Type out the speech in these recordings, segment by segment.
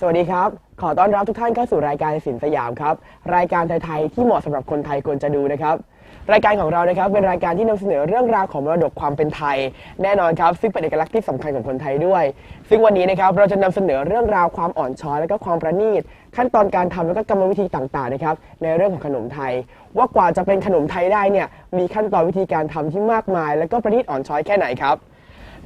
สวัสดีครับ ขอต้อนรับทุกท่านเข้าสู่รายการสินสยามครับ รายการไทย ๆ ที่เหมาะสำหรับคนไทยควรจะดูนะครับ รายการของเรานะครับเป็นรายการที่นำเสนอเรื่องราวของมรดกความเป็นไทย แน่นอนครับ ซึ่งเป็นเอกลักษณ์ที่สำคัญของคนไทยด้วย ซึ่งวันนี้นะครับเราจะนำเสนอเรื่องราวความอ่อนช้อย และก็ความประณีต ขั้นตอนการทำและก็กรรมวิธีต่างๆนะครับในเรื่องของขนมไทย ว่ากว่าจะเป็นขนมไทยได้เนี่ยมีขั้นตอนวิธีการทำที่มากมาย และก็ประณีตอ่อนช้อยแค่ไหนครับ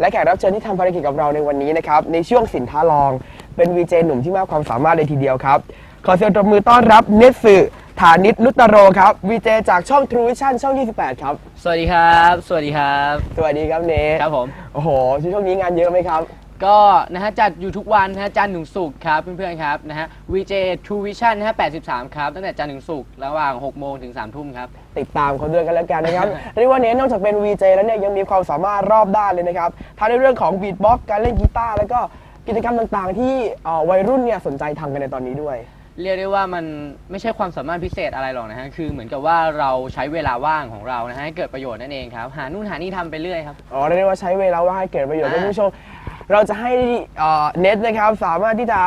และแขกรับเชิญที่ทำภารกิจกับเราในวันนี้นะครับในช่วงสินท้าลอง เป็นวีเจหนุ่มที่มากความสามารถเลยทีเดียวครับ ขอเสียงตบมือต้อนรับเนตสึฐานิตนุตตโรครับวีเจจากช่อง True Vision ช่อง 28 ครับสวัสดีครับ สวัสดีครับ สวัสดีครับเนทครับผม โอ้โหช่วงนี้งานเยอะไหมครับ ก็นะฮะจัดอยู่ทุกวันนะฮะจันทร์ถึงศุกร์ครับเพื่อนๆครับนะฮะ VJ True Vision นะฮะ83 ครับ ตั้งแต่จันทร์ถึงศุกร์ระหว่าง 6 โมงถึง 3 ทุ่มครับ ติดตามเขาด้วยกันแล้วกันนะครับ เรียกว่าเนทนอกจากเป็น VJ แล้วเนี่ยยังมีความสามารถรอบด้านเลยนะครับทั้งในเรื่องของบีทบ็อกการเล่นกีตาร์แล้วก็กิจกรรมต่างๆ ที่เอ่อวัยรุ่นเนี่ยสนใจทำกันในตอนนี้ด้วย เรียกได้ว่ามันไม่ใช่ความสามารถพิเศษอะไรหรอกนะฮะ คือเหมือนกับว่าเราใช้เวลาว่างของเรานะฮะให้เกิดประโยชน์นั่นเองครับ หานู่นหานี่ทำไปเรื่อยครับ อ๋อเรียกได้ว่าใช้เวลาว่างให้เกิดประโยชน์อ่า ท่านผู้ชม เราจะให้เอ่อเน็ตนะครับสามารถที่จะ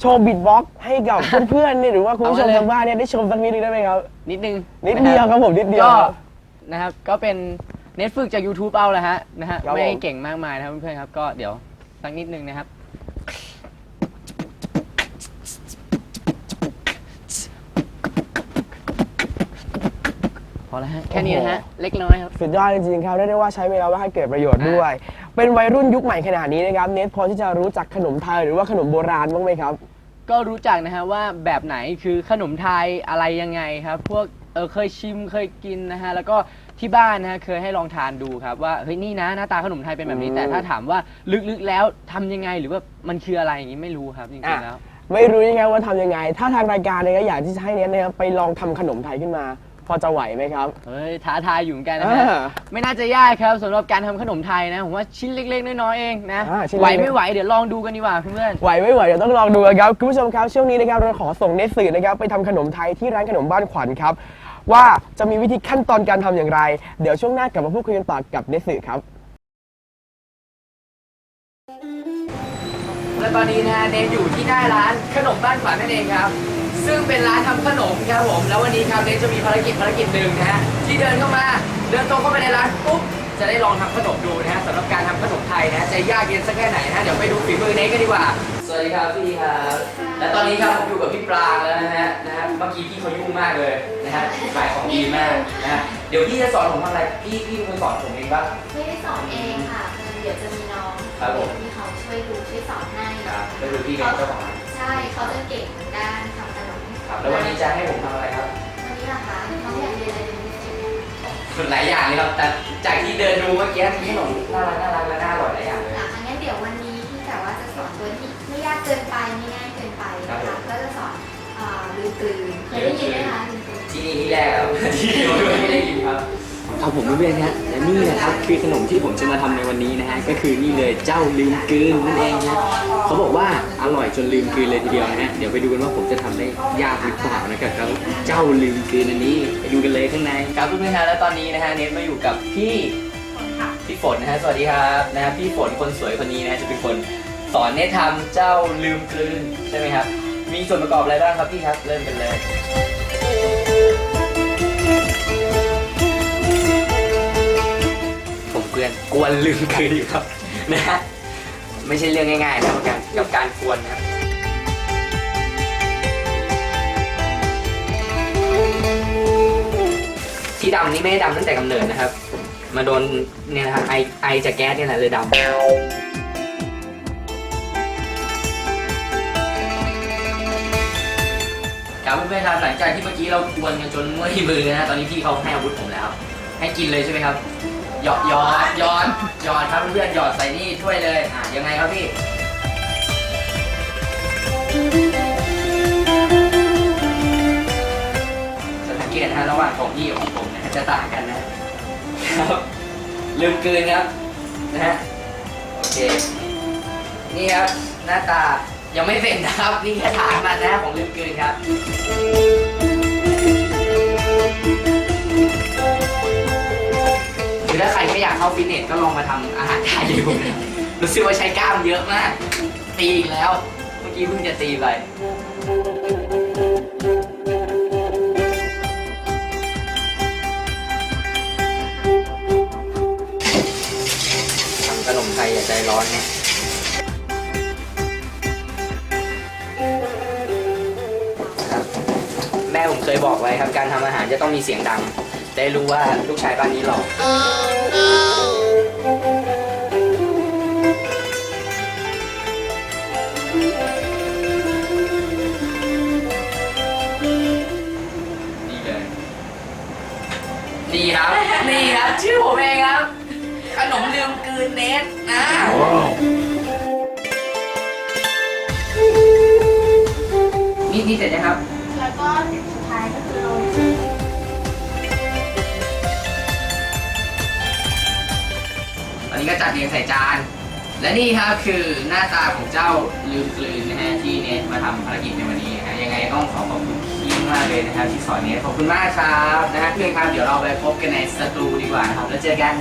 โชว์บิทบ็อกซ์ให้กับเพื่อนๆเนี่ยหรือว่าคุณผู้ชมทางบ้านเนี่ยได้ชมสักนิดนึงได้ไหมครับ นิดนึงนิดเดียวครับผมนิดเดียวก็ครับนะครับก็เป็นเน็ตฝึกจาก YouTube เอาแหละฮะนะฮะครับไม่ผมเก่งมากมายนะครับเพื่อนๆครับก็เดี๋ยวสักนิดนึงนะครับพอแล้วฮะแค่นี้นะฮะเล็กน้อยครับ สุดยอดจริงๆครับเรียกได้ว่าใช้เวลาว่างให้เกิดประโยชน์ด้วย เป็นวัยรุ่นยุคใหม่ขนาดนี้นะครับ เน็ตพอที่จะรู้จักขนมไทยหรือว่าขนมโบราณบ้างไหมครับ ก็รู้จักนะฮะว่าแบบไหนคือขนมไทยอะไรยังไงครับ พวกเออเคยชิมเคยกินนะฮะแล้วก็ที่บ้านนะฮะเคยให้ลองทานดูครับว่าเฮ้ยนี่นะหน้าตาขนมไทยเป็นแบบนี้อืมแต่ถ้าถามว่าลึกๆแล้วทำยังไงหรือว่ามันคืออะไรอย่างนี้ไม่รู้ครับจริงๆแล้ว ไม่รู้ยังไงว่าทำยังไง ถ้าทางรายการเนี่ยอยากที่จะให้เน็ตนะครับไปลองทำขนมไทยขึ้นมา พอจะไหวไหมครับ เฮ้ยท้าทายอยู่เหมือนกันนะฮะอ่าไม่น่าจะยากครับสำหรับการทำขนมไทยนะผมว่าชิ้นเล็กๆน้อยๆเองนะอ่าชิ้นไหวเล็กๆ ไม่ไหวเดี๋ยวลองดูกันดีกว่าเพื่อน ไหวไม่ไหวเดี๋ยวต้องลองดูกันครับคุณผู้ชมครับช่วงนี้นะครับเราขอส่งเนตสื่อนะครับไปทำขนมไทยที่ร้านขนมบ้านขวัญครับ ว่าจะมีวิธีขั้นตอนการทำอย่างไร เดี๋ยวช่วงหน้ากลับมาพูดคุยกันต่อกับเนตสื่อครับ และตอนนี้นะฮะเนทอยู่ที่หน้าร้านขนมบ้านขวัญนั่นเองครับ ซึ่งเป็นร้านทำขนมครับผม แล้ววันนี้ครับเนทจะมีภารกิจภารกิจหนึ่งนะฮะที่เดินเข้ามาเดินตรงเข้าไปในร้านปุ๊บจะได้ลองทำขนมดูนะฮะสำหรับการทำขนมไทยนะฮะจะยากเย็นสักแค่ไหนนะฮะเดี๋ยวไปดูฝีมือเนทกันดีกว่า สวัสดีครับพี่ครับและตอนนี้ครับผมอยู่กับพี่ปรางแล้วนะฮะนะฮะเมื่อกี้พี่เขายุ่งมากเลยนะฮะขายของดีมากนะฮะเดี๋ยวพี่จะสอนผมทำอะไรพี่พี่เป็นคนสอนผมเองปะไม่ได้สอนเองค่ะคือเดี๋ยวจะมีน้องครับผมที่เขาช่วยดูช่วยสอนให้ครับก็คือพี่เป็นเจ้าของร้านใช่เขาจะเก่งเหมือนกันทำขนม ครับ แล้ววันนี้จะให้ผมทำอะไรครับวันนี้ล่ะคะน้องอยากเรียนอะไรเป็นพิเศษไหมส่วนหลายอย่างเลยครับ แต่จากที่เดินดูเมื่อกี้มีขนมน่ารักน่ารักและน่าอร่อยหลายอย่างเลย อะงั้นเดี๋ยววันนี้ที่แต่ว่าจะสอนตัวที่ไม่ยากเกินไปไม่ง่ายเกินไปนะครัคะบผม ก็จะสอนอ่าลืมกลืนเคยได้ยินไหมคะลืมกลืนที่นี่ที่แรกครับที่เดียวด้วยไม่ได้ยินครับ ครับผมเพื่อนๆฮะและนี่นะครับคือขนมที่ผมจะมาทำในวันนี้นะฮะก็คือนี่เลยเจ้าลืมกลืนนั่นเองฮะเขาบอกว่า อร่อยจนลืมกลืนเลยทีเดียวนะฮะเดี๋ยวไปดูกันว่าผมจะทำได้ยากหรือเปล่านะครับเจ้าเจ้าลืมกลืนอันนี้ไปดูกันเลยข้างในครับเพื่อนฮะแล้วตอนนี้นะฮะเนทมาอยู่กับพี่พี่ฝนนะฮะสวัสดีครับนะฮะพี่ฝนคนสวยคนนี้นะฮะจะเป็นคนสอนเนททำเจ้าลืมกลืนใช่ไหมครับมีส่วนประกอบอะไรบ้างครับพี่ครับเริ่มกันเลย ผมเกลือนกวนลืมกลืนอยู่ครับนะฮะ ไม่ใช่เรื่องง่ายๆนะกับการกับการกวนนะครับที่ดำนี่ไม่ได้ดำตั้งแต่กำเนิดนะครับ มาโดนเนี่ยนะครับไอไอจากแก๊สเนี่ยแหละเลยดำครับเพื่อนๆครับหลังจากที่เมื่อกี้เรากวนกันจนเมื่อยมือนะฮะตอนนี้พี่เขาให้อาวุธผมแล้ว ให้กินเลยใช่ไหมครับ หยอดหยอดหยอดหยอดครับเพื่อนๆหยอดใส่นี่ถ้วยเลยอะยังไงครับพี่จะสังเกตนะฮะระหว่างของพี่กับของผมนะจะต่างกันนะครับลืมกลืนครับนะฮะโอเคนี่ครับหน้าตายังไม่เป็นนะครับ นี่แค่ฐานมันนะของลืมกลืนครับือถ้าใครไม่อยากเข้าฟิตเนสก็ลองมาทำอาหารไทยดูนะรู้สึกว่าใช้กล้ามเยอะมาก ตีอีกแล้ว เมื่อกี้เพิ่งจะตีไป ทำขนมไทยอย่าใจร้อนเนี่ยแม่ผมเคยบอกไว้ครับการทำอาหารจะต้องมีเสียงดัง ได้รู้ว่าลูกชายบ้านนี้หล่อนี่เลยนี่ครับ นี่ครับ ชื่อผมเองครับ ขนมลืมกลืนเนสนะนี่นี่เสร็จนะครับ แล้วก็ จัดเรียงใส่จาน และนี่ครับคือหน้าตาของเจ้าลืมกลืนนะฮะที่เนทมาทำภารกิจในวันนี้นะฮะยังไงต้องขอขอบคุณพี่มากเลยนะครับที่สอนเนทขอบคุณมากครับนะฮะเพื่อนครับเดี๋ยวเราไปพบกันในสตูดีกว่านะครับแล้วเจอกัน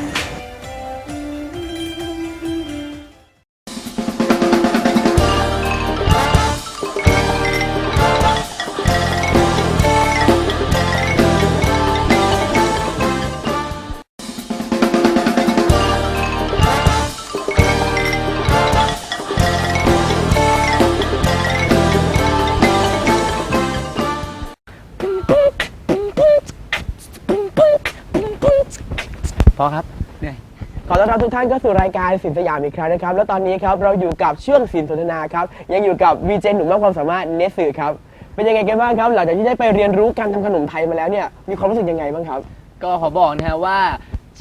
ทุกท่านเข้าสู่รายการสินสยามอีกครั้งนะครับ แล้วตอนนี้ครับเราอยู่กับช่วงสินสนทนาครับยังอยู่กับวีเจหนุ่มมากความสามารถเนสสื่อครับเป็นยังไงกันบ้างครับ หลังจากที่ได้ไปเรียนรู้การทำขนมไทยมาแล้วเนี่ยมีความรู้สึกยังไงบ้างครับ ก็ขอบอกนะฮะว่า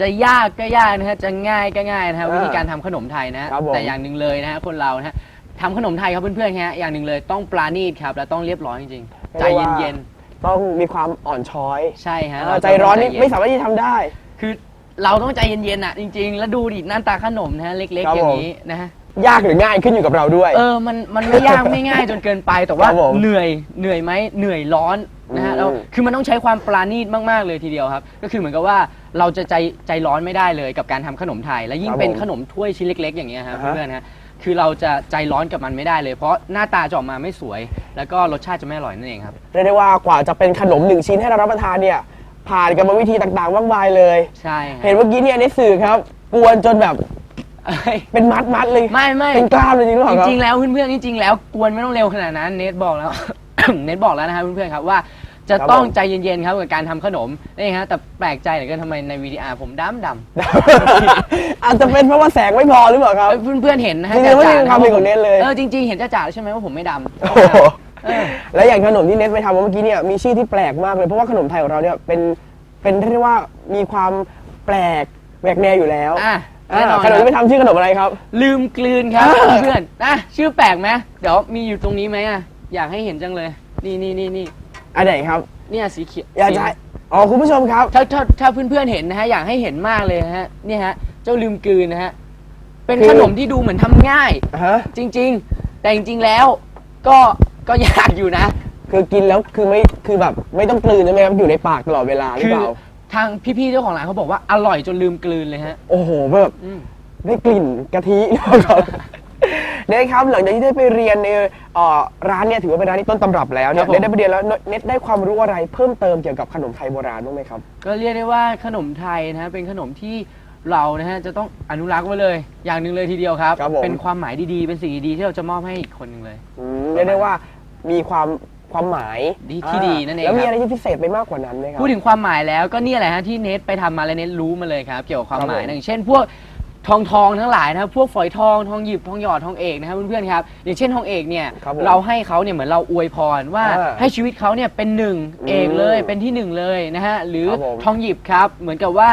จะยากก็ยากนะฮะจะง่ายก็ง่ายนะฮะอ่าวิธีการทำขนมไทยนะฮะครับผม แต่อย่างหนึ่งเลยนะฮะคนเรานะฮะทำขนมไทยครับเพื่อนๆฮะอย่างหนึ่งเลยต้องปราณีตครับและต้องเรียบร้อยจริงๆใจเย็นต้องมีความอ่อนช้อยๆใช่ฮะเออเาใจร้อนนี่ต้งไม่สามารถที่จะทำได้ คือ เราต้องใจเย็นๆอะจริง ๆ แล้วดูดิหน้าตาขนมนะฮะเล็กครับๆอย่างนี้นะฮะยากหรือง่ายขึ้นอยู่กับเราด้วย เออมันมันไม่ยากไม่ง่ายจนเกินไปแต่ว่าครับผมเหนื่อยเหนื่อยไหมเหนื่อยร้อนนะฮะอืมแล้วคือมันต้องใช้ความปราณีตมากๆเลยทีเดียวครับ ก็คือเหมือนกับว่าเราจะใจใจร้อนไม่ได้เลยกับการทำขนมไทย และยิ่งเป็นขนมถ้วยชิ้นเล็ก ๆ อย่างเงี้ยครับอ่าฮะ เพื่อนๆฮะคือเราจะใจร้อนกับมันไม่ได้เลย เพราะหน้าตาจะออกมาไม่สวย แล้วก็รสชาติจะไม่อร่อยนั่นเองครับ เรียกได้ว่ากว่าจะเป็นขนมหนึ่งชิ้นให้เรารับประทานเนี่ย ผ่านกรรมวิธีต่างๆมากมายเลย ใช่ฮะเห็นเมื่อกี้เนี่ยในสื่อครับกวนจนแบบเอ้ยเป็นมัดมัดๆเลยไม่ไม่เป็นกล้ามเลยจริงหรือเปล่าจครับ ริงๆแล้วเพื่อนๆจริงๆแล้วกวนไม่ต้องเร็วขนาดนั้นเนทบอกแล้ว เนทบอกแล้วนะครับเพื่อนๆครับว่าจะครับต้องผม ใจเย็นๆครับกับการทำขนมนี่ฮะแต่แปลกใจเหลือเกินทำไมในวีดีอาร์ผมดำดำ อาจจะเป็นเพราะว่าแสงไม่พอหรือเปล่าครับ เอ้ยเพื่อนๆเห็นนะฮะจริงๆไม่ได้จ่ๆความผิดของเนทเลย เออจริงๆเห็นจ่าๆแล้วใช่ไหมว่าผมไม่ดำโอ้โหเออ และอย่างขนมที่เน็ตไปทำเมื่อกี้เนี่ยมีชื่อที่แปลกมากเลยเพราะว่าขนมไทยของเราเนี่ยเป็นเป็นเรียกว่ามีความแปลกแหวกแนวอยู่แล้วอะอ่าแน่นอนขนมที่ไปทำชื่อขนมอะไรครับ ลืมกลืนครับอ่าเพื่อนๆนะชื่อแปลกไหมเดี๋ยวมีอยู่ตรงนี้ไหมอะอยากให้เห็นจังเลย นี่นี่นี่นี่อันไหนครับ เนี่ยสีเขียวอยากจะให้อ๋อคุณผู้ชมครับถ้าถ้าถ้าเพื่อนๆเห็นนะฮะอยากให้เห็นมากเลยนะฮะเนี่ยฮะเจ้าลืมกลืนนะฮะเป็นคือขนมที่ดูเหมือนทำง่ายฮะจริง ๆ แต่จริงๆแล้วก็ ก็ยากอยู่นะ คือกินแล้วคือไม่คือแบบไม่ต้องกลืนใช่ไหมครับอยู่ในปากตลอดเวลาหรือคือเปล่า ทางพี่ๆเจ้าของร้านเขาบอกว่าอร่อยจนลืมกลืนเลยฮะ โอ้โหแบบอืม ได้กลิ่นกะทิ นะครับเนี่ยครับหลังจากที่ได้ไปเรียนในเอ่อร้านเนี่ยถือว่าเป็นร้านที่ต้นตำรับแล้วเนี่ยครับผมเน็ตได้ไปเรียนแล้วเน็ตได้ความรู้อะไรเพิ่มเติมเกี่ยวกับขนมไทยโบราณบ้างไหมครับ ก็เรียกได้ว่าขนมไทยนะฮะเป็นขนมที่ เรานะฮะจะต้องอนุรักษ์ไว้เลย อย่างหนึ่งเลยทีเดียวครับ ครับผม เป็นความหมายดีๆ เป็นสิ่งดีๆที่เราจะมอบให้อีกคนหนึ่งเลย อืมเรียกได้ว่ามีความความหมายดีที่ดีนั่นเองแล้วมีครับ อะไรที่พิเศษไปมากกว่านั้นไหมครับ พูดถึงความหมายแล้วก็เนี่ยแหละฮะที่เนทไปทำมาและเนทรู้มาเลยครับ เกี่ยวกับความครับหมายผมอย่างเช่น พวกทองทองทั้งหลายนะครับพวกฝอยทองทองหยิบทองหยอดทองเอกนะครับเพื่อนๆครับอย่างเช่นทองเอกเนี่ยครับผมเราให้เขาเนี่ยเหมือนเราอวยพรว่าอ่าให้ชีวิตเขาเนี่ยเป็นหนึ่งอืมเอกเลยเป็นที่หนึ่งเลยนะฮะหรือครับผม ทองหยิบครับเหมือนกับว่า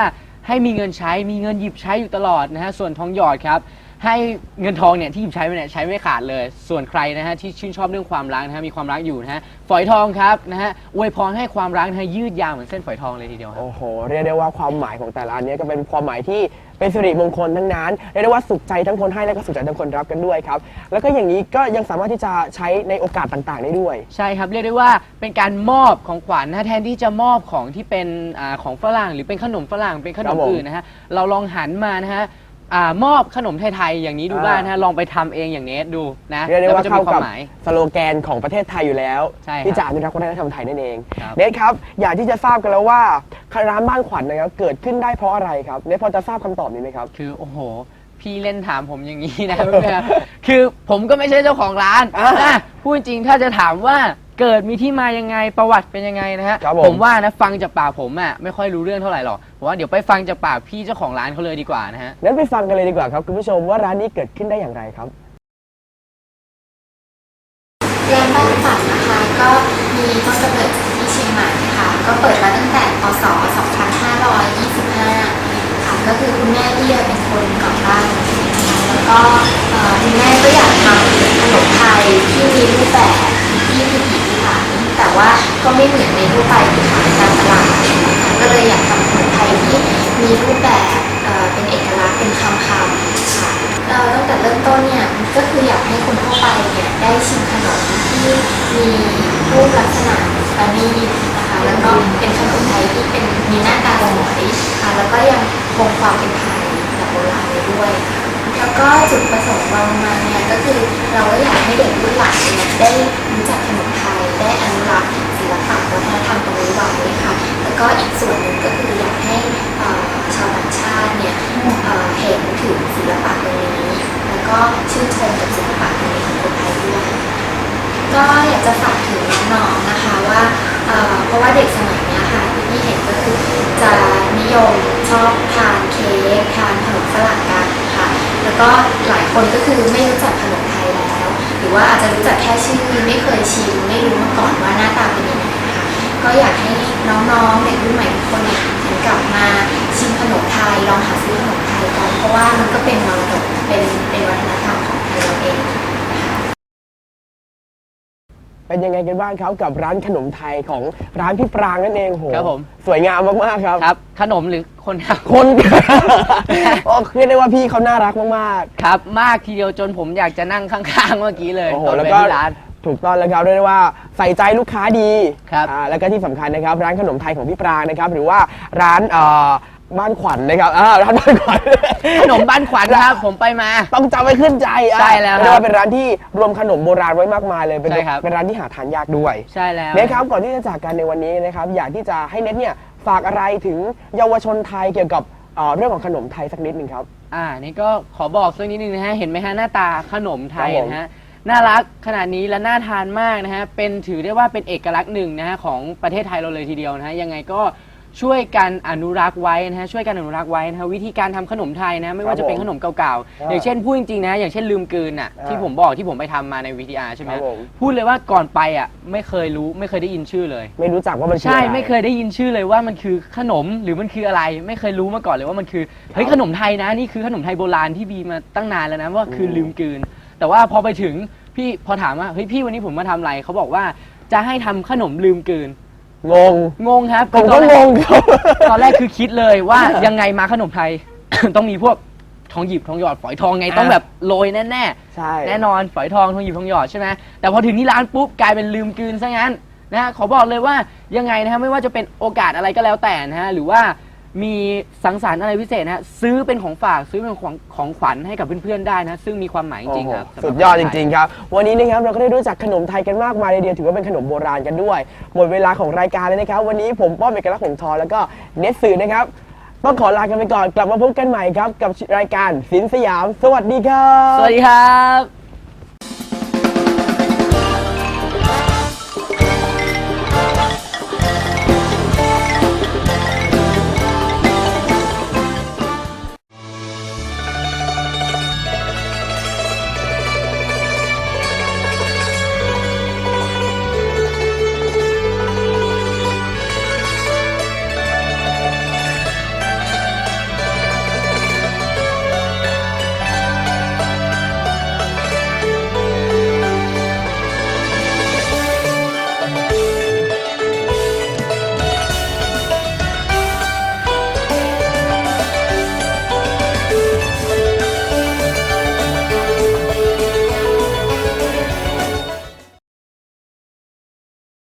ให้มีเงินใช้มีเงินหยิบใช้อยู่ตลอดนะฮะส่วนทองหยอดครับ ให้เงินทองเนี่ยที่หยิบใช้ไปเนี่ยใช้ไม่ขาดเลย ส่วนใครนะฮะที่ชื่นชอบเรื่องความรักนะฮะมีความรักอยู่นะฮะฝอยทองครับนะฮะอวยพรให้ความรักนะฮะยืดยาวเหมือนเส้นฝอยทองเลยทีเดียวครับ โอ้โห เรียกได้ว่าความหมายของแต่ละอันเนี้ยก็เป็นความหมายที่เป็นสิริมงคลทั้งนั้น เรียกได้ว่าสุขใจทั้งคนให้และก็สุขใจทั้งคนรับกันด้วยครับ แล้วก็อย่างนี้ก็ยังสามารถที่จะใช้ในโอกาสต่างๆ ได้ด้วย ใช่ครับ เรียกได้ว่าเป็นการมอบของขวัญนะแทนที่จะมอบของที่เป็นอาของฝรั่งหรือเป็นขนมฝรั่งเป็นขนครัมบผม อื่นนะฮะเราลองหันมานะฮะ อ่ามอบขนมไทยๆอย่างนี้ดูอ่าบ้างนะฮะลองไปทำเองอย่างเนสดูนะเรียกได้แล้วว่ามันจะเข้ามีควากับมหมาย สโลแกนของประเทศไทยอยู่แล้ว ใช่ครับที่จะอนุรักษ์วัฒนธรรมไทยนั่นเองครับ เนทครับ อยากที่จะทราบกันแล้วว่าร้านบ้านขวัญนะครับเกิดขึ้นได้เพราะอะไรครับเนทพอจะทราบคำตอบนี้ไหมครับ คือโอ้โห พี่เล่นถามผมอย่างนี้นะ เพื่อนๆคือผมก็ไม่ใช่เจ้าของร้านอ่าอะพูดจริงถ้าจะถามว่า เกิดมีที่มายังไงประวัติเป็นยังไงนะฮะครับผมผม ว่านะฟังจากปากผมอะไม่ค่อยรู้เรื่องเท่าไหร่หรอกผมว่าเดี๋ยวไปฟังจากปากพี่เจ้าของร้านเขาเลยดีกว่านะฮะ งั้นไปฟังกันเลยดีกว่าครับคุณผู้ชมว่าร้านนี้เกิดขึ้นได้อย่างไรครับร้านบ้านฝันนะคะก็มีต้นกำเนิดจากที่เชียงใหม่ค่ะ ก็เปิดมาตั้งแต่พศ 2525 ค่ะ ก็คือคุณแม่ที่เป็นคนก่อตั้งนะคะแล้วก็เอ่อคุณแม่ก็อยากทำขนมไทยที่มีรูปแบบที่พิถีพิถันแต่ ว่าก็ไม่เหมือนในทั่วไปที่ขายตามตลาดนะคะก็เลยอยากทำขนมไทยที่มีรูปแบบเป็นเอกลักษณ์เป็นคำคำๆค่ะเอ่อตั้งแต่เริ่มต้นเนี่ยก็คืออยากให้คนทั่วไปเนี่ยได้ชิมขนมที่มีรูปลักษณะประณีตนะคะแล้วก็เป็นขนมไทยที่เป็นมีหน้าตาสวยค่ะแล้วก็ยังคงความเป็นไทยแบบโบราณไว้ด้วยค่ะแล้วก็จุดประสงค์เรามาเนี่ยก็คือเราก็อยากให้เด็กรุ่นหลังได้รู้จักขนม ไทยได้อนุรักษ์ศิลปะวัฒนธรรมตรงนี้ไว้ค่ะแล้วก็อีกส่วนหนึ่งก็คืออยากให้เอ่อชาวต่างชาติเนี่ยเอ่อเห็นถึงศิลปะตรงนี้ แล้วก็ชื่นชมกับศิลปะตรงนี้ของคนไทยด้วยก็อยากจะฝากถึงน้องๆนะคะว่าเอ่อเพราะว่าเด็กสมัยเนี้ยค่ะที่พี่เห็นก็คือจะนิยมชอบทานเค้กทานขนมฝรั่งกันค่ะแล้วก็หลายคนก็คือไม่รู้จักขนมไทยแล้วห รือว่าอาจจะรู้จักแค่ชื่อไม่เคยชิมไม่รู้มาก่อนว่าหน้าตาเป็นยังไงค่ะก็อยากให้น้องๆเด็กรุ่นใหม่ทุกคนเนี่ยหันกลับมาชิมขนมไทยลองหาซื้อขนมไทยกันเพราะว่ามันก็เป็นมรดกเป็นเป็นวัฒนธรรมของไทยเราเองนะคะ เป็นยังไงกันบ้างครับกับร้านขนมไทยของร้านพี่ปรางนั่นเองโหครับผม สวยงามมากๆครับครับ ขนมหรือคนทำคน โอ้เรียกได้ว่าพี่เขาน่ารักมากๆครับ มากทีเดียวจนผมอยากจะนั่งข้างๆเมื่อกี้เลยโอ้โหตอนแล้วไปก็ที่ร้าน ถูกต้องแล้วครับเรียกได้ว่าใส่ใจลูกค้าดีครับ อ่าแล้วก็ที่สำคัญนะครับ ร้านขนมไทยของพี่ปรางนะครับ หรือว่าร้านเอ่อ บ้านขวัญนะครับอ่าร้านบ้านขวัญ ขนมบ้านขวัญครับ ผมไปมา ต้องจำไว้ขึ้นใจอะใช่แล้วครับเรียกว่าเป็นร้านที่รวมขนมโบราณไว้มากมายเลย เป็นใช่ครับ เป็นร้านที่หาทานยากด้วยใช่แล้ว เนทครับก่อนที่จะจากกันในวันนี้นะครับ อยากที่จะให้เน็ตเนี่ยฝากอะไรถึงเยาวชนไทยเกี่ยวกับเอ่อเรื่องของขนมไทยสักนิดหนึ่งครับ อ่า นี่ก็ขอบอกสักนิดนึงนะฮะ เห็นไหมฮะหน้าตาขนมไทยครับผมนะฮะ น่ารักขนาดนี้และน่าทานมากนะฮะ เป็นถือได้ว่าเป็นเอกลักษณ์หนึ่งนะฮะของประเทศไทยเราเลยทีเดียวนะฮะ ยังไงก็ ช่วยกันอนุรักษ์ไว้นะฮะช่วยกันอนุรักษ์ไว้นะฮะวิธีการทำขนมไทยนะไม่ว่าจะเป็นขนมเก่าอ่าๆอย่างเช่นพูดจริงๆนะอย่างเช่นลืมกลืนอะอ่าที่ผมบอกที่ผมไปทำมาในวิทยาใช่ไหมครับผม พูดเลยว่าก่อนไปอะไม่เคยรู้ไม่เคยได้ยินชื่อเลย ไม่รู้จักว่ามันคือใช่อะไรไม่เคยได้ยินชื่อเลยว่ามันคือขนมหรือมันคืออะไร ไม่เคยรู้มาก่อนเลยว่ามันคือเฮ้ยขนมไทยนะนี่คือขนมไทยโบราณที่มีมาตั้งนานแล้วนะว่าคือลืมกลืน แต่ว่าพอไปถึงพี่พอถามว่าเฮ้ยพี่วันนี้ผมมาทำอะไรเขาบอกว่าจะให้ทำขนมลืมกลืน งง งงครับผมก็ตอนแรงงครับตอนแรกคือคิดเลยว่ายังไงมาขนมไทย ต้องมีพวกทองหยิบทองหยอดฝอยทองไงต้องแบบโรยแน่ๆใช่แน่นอนฝอยทองทองหยิบทองหยอดใช่ไหมแต่พอถึงที่ร้านปุ๊บกลายเป็นลืมกลืนซะงั้นนะฮะขอบอกเลยว่ายังไงนะฮะไม่ว่าจะเป็นโอกาสอะไรก็แล้วแต่นะฮะหรือว่า มีสังสรรค์อะไรพิเศษนะฮะซื้อเป็นของฝากซื้อเป็นของของขวัญให้กับเพื่อนๆได้นะ ซึ่งมีความหมายจริงๆครับโอ้โหสุดยอดจริงๆครับ วันนี้นะครับเราก็ได้รู้จักขนมไทยกันมากมายเลยเดียวถือว่าเป็นขนมโบราณกันด้วย หมดเวลาของรายการเลยนะครับ วันนี้ผมป้อมเอกลักษณ์ของทอแล้วก็เนสสื่อนะครับต้องขอลากันไปก่อนกลับมาพบกันใหม่ครับ กับรายการสินสยาม สวัสดีครับสวัสดีครับ